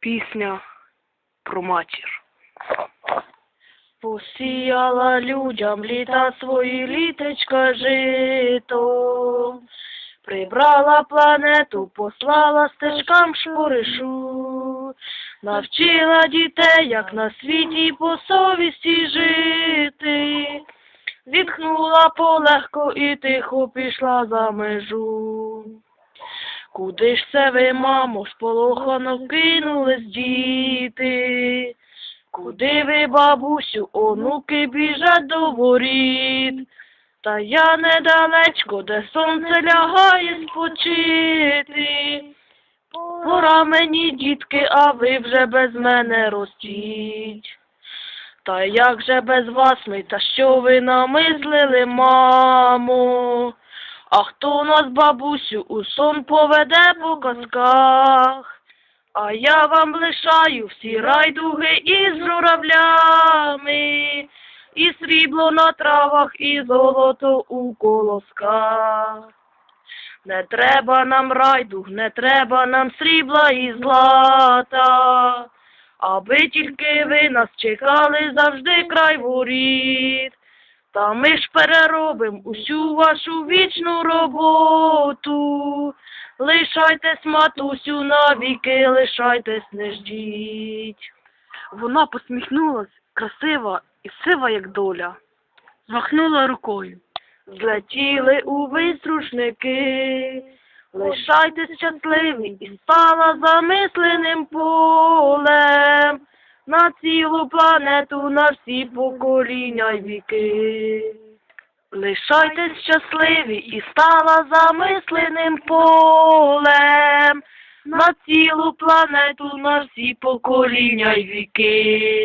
Пісня про матір. Посіяла людям літа свої літочка жито, прибрала планету, послала стежкам шпоришу, навчила дітей, як на світі по совісті жити, зітхнула полегко і тихо пішла за межу. Куди ж це ви, мамо, сполохано кинулись діти? Куди ви, бабусю, онуки біжать до воріт? Та я недалечко, де сонце лягає спочити. Пора мені, дітки, а ви вже без мене ростіть. Та як же без вас ми, та що ви намислили, мамо? А хто нас, бабусю, у сон поведе по казках? А я вам лишаю всі райдуги із журавлями, і срібло на травах, і золото у колосках. Не треба нам райдуг, не треба нам срібла і злата, аби тільки ви нас чекали завжди край воріт. Та ми ж переробим усю вашу вічну роботу. Лишайтесь, матусю, навіки, лишайтесь, не ждіть. Вона посміхнулась, красива і сива, як доля. Змахнула рукою. Злетіли увесь рушники, лишайтесь щасливі і стала замисленим полем на цілу планету, на всі покоління й віки. Лишайтесь щасливі і стала замисленим полем на цілу планету, на всі покоління й віки.